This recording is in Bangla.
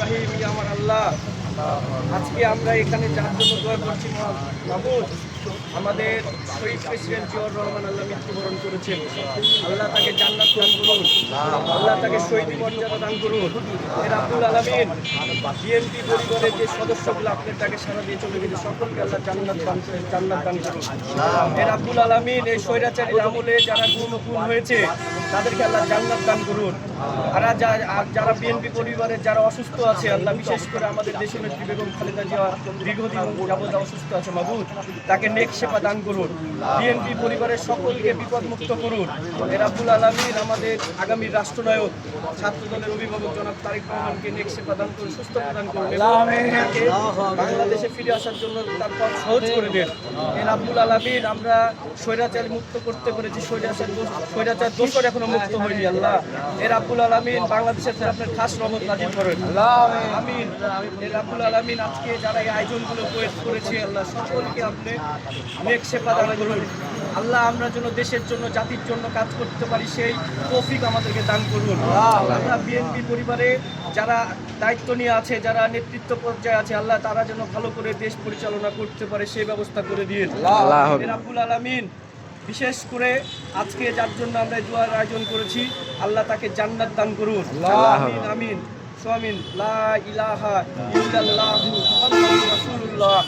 রাহিম ইয়া আমার আল্লাহ। আজকে আমরা এখানে যার জন্য দোয়া করছি মাহমুদ, আমাদের প্রেসিডেন্ট জিয়র রহমান আল্লাহ মৃত্যুবরণ করেছেন। আল্লাহ তাকে জান্নাত দান করুন। তাকে শহীদ মর্যাদা দান করুন। এর আব্দুল আলমিন বিএনপি পরিবারের যে সদস্যগুলো আপনার তাকে সারা দিয়ে চলে গেছে, সকলকে আল্লাহ জান্নাত দান জান্নাত দান করুন। এর আব্দুল আলমিন এই স্বৈরাচারীর আমলে যারা গুম খুন হয়েছে, তাদেরকে আল্লাহ জান্নাত দান করুন। আর যারা বিএনপি পরিবারের যারা অসুস্থ আছে, আল্লাহ বিশেষ করে আমাদের দেশের নেত্রী বেগম খালেদা জিয়া দীর্ঘদিন যাবত অসুস্থ আছে মাহবুদ তাকে নেক সেবা দান করুন। বিএনপি পরিবারের সকলকে বিপদ মুক্ত করুন। এর আব্দুল আলমীর আমাদের আগামী রাষ্ট্রনায়ক ছাত্র দলের অভিভাবক জনাব তারেক রহমানকে নেক সেবা দান করুন সুস্থ প্রদান করুন বাংলাদেশে ফিরে আসার জন্য তার পথ সহজ করে দেন। এর আব্দুল আলমীর আমরা স্বৈরাচার মুক্ত করতে পেরেছি। স্বৈরাচার স্বৈরাচার দোষর এখনও মুক্ত হয়নি আল্লাহ। এর আব্দুল আলমিন বাংলাদেশের উপর আপনার খাস রহমত নাজিল করেন। আমিন। এর আব্দুল আলমিন আজকে যারা এই আয়োজনগুলো করেছে আল্লাহ সকলকে আপনি নেক সেবা দান করুন। আল্লাহ আমরা যেন দেশের জন্য জাতির জন্য কাজ করতে পারি সেই তৌফিক আমাদেরকে দান করুন। আমরা বিএনপি পরিবারে যারা দায়িত্ব নিয়ে আছে যারা নেতৃত্ব পর্যায়ে আছে আল্লাহ তারা যেন ভালো করে দেশ পরিচালনা করতে পারে সেই ব্যবস্থা করে দিয়ে এর আব্দুল আলমিন বিশেষ করে আজকে যার জন্য আমরা দোয়ার আয়োজন করেছি আল্লাহ তাকে জান্নাত দান করুন। আমিন আমিন। সোয়ামিন। লা ইলাহা ইল্লাল্লাহু মুহাম্মাদুর রাসূলুল্লাহ।